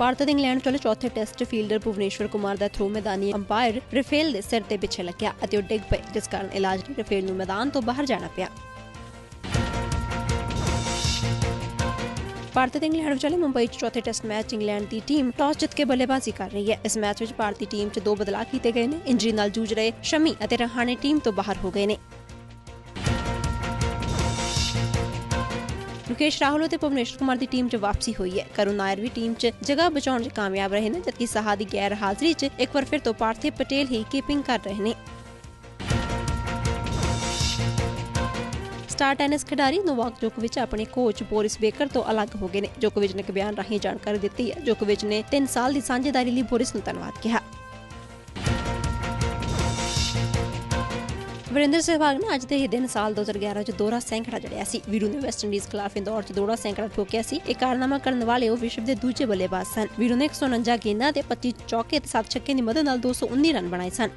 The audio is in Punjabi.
ਭਾਰਤ ਦੇ ਇੰਗਲੈਂਡ ਚਲੇ ਚੌਥੇ ਟੈਸਟ ਫੀਲਡਰ ਭੁਵਨੇਸ਼ਵਰ ਕੁਮਾਰ ਦਾ ਥਰੋ ਮੈਦਾਨੀ ਅੰਪਾਇਰ ਰਫੇਲ ਦੇ ਸਿਰ ਤੇ ਪਿੱਛੇ ਲੱਗਿਆ ਅਤੇ ਉਹ ਡਿੱਗ ਪਏ, ਜਿਸ ਕਾਰਨ ਇਲਾਜ ਲਈ ਰਫੇਲ ਨੂੰ ਮੈਦਾਨ ਤੋਂ ਬਾਹਰ ਜਾਣਾ ਪਿਆ। ਭਾਰਤ ਤੇ ਇੰਗਲੈਂਡ ਵਿਚਾਲੇ ਮੁੰਬਈ 'ਚ ਚੌਥੇ ਟੈਸਟ ਮੈਚ ਇੰਗਲੈਂਡ ਦੀ ਟੀਮ ਟਾਸ ਜਿੱਤ ਕੇ ਬੱਲੇਬਾਜ਼ੀ ਕਰ ਰਹੀ ਹੈ। ਇਸ ਮੈਚ ਵਿੱਚ ਭਾਰਤੀ ਟੀਮ 'ਚ ਦੋ ਬਦਲਾਅ ਕੀਤੇ ਗਏ ਨੇ। ਇੰਜਰੀ ਨਾਲ ਜੂਝ ਰਹੇ ਸ਼ਮੀ ਅਤੇ ਰਹਾਣੇ ਟੀਮ ਤੋਂ ਬਾਹਰ ਹੋ ਗਏ ਨੇ। ਮੁਕੇਸ਼ ਰਾਹੁਲ ਅਤੇ ਭੁਵਨੇਸ਼ਵਰ ਕੁਮਾਰ ਦੀ ਟੀਮ 'ਚ ਵਾਪਸੀ ਹੋਈ ਹੈ। ਕਰੁਣ ਨਾਇਰ ਵੀ ਟੀਮ 'ਚ ਜਗ੍ਹਾ ਬਚਾਉਣ 'ਚ ਕਾਮਯਾਬ ਰਹੇ ਨੇ, ਜਦਕਿ ਸਾਹਾ ਦੀ ਗੈਰ ਹਾਜ਼ਰੀ 'ਚ ਇੱਕ ਵਾਰ ਫਿਰ ਤੋਂ ਪਾਰਥਿਵ ਪਟੇਲ ਹੀ ਕੀਪਿੰਗ ਕਰ ਰਹੇ ਨੇ। ਸਟਾਰ ਟੈਨਿਸ ਖਿਡਾਰੀ ਨੋਵਾਕ ਜੋਕੋਵਿਚ ਆਪਣੇ ਕੋਚ ਬੋਰਿਸ ਬੇਕਰ ਤੋਂ ਅਲੱਗ ਹੋ ਗਏ ਨੇ। ਜੋਕੋਵਿਚ ਨੇ ਇੱਕ ਬਿਆਨ ਰਾਹੀਂ ਜਾਣਕਾਰੀ ਦਿੱਤੀ ਹੈ। ਜੋਕੋਵਿਚ ਨੇ 3 ਸਾਲ ਦੀ ਸਾਂਝੇਦਾਰੀ ਲਈ ਬੋਰਿਸ ਨੂੰ ਧੰਨਵਾਦ ਕਿਹਾ। ਵਰਿੰਦਰ ਸਹਿਵਾਗ ਨੇ ਅੱਜ ਦੇ ਹੀ ਦਿਨ ਸਾਲ 2011 ਚ ਦੋਹਰਾ ਸੈਂਕੜਾ ਜੜਿਆ ਸੀ। ਵੀਰੂ ਨੇ ਵੈਸਟ ਇੰਡੀਜ਼ ਖਿਲਾਫ ਇੰਦੌਰ ਚ ਦੋਹਰਾ ਸੈਂਕੜਾ ਠੋਕਿਆ ਸੀ। ਇਹ ਕਾਰਨਾਮਾ ਕਰਨ ਵਾਲੇ ਉਹ ਵਿਸ਼ਵ ਦੇ ਦੂਜੇ ਬੱਲੇਬਾਜ਼ ਸਨ। ਵੀਰੂ ਨੇ 149 ਗੇਂਦਾਂ ਤੇ 25 ਚੌਕੇ ਤੇ 7 ਛੱਕੇ ਦੀ ਮਦਦ ਨਾਲ 219 ਰਨ ਬਣਾਏ ਸਨ।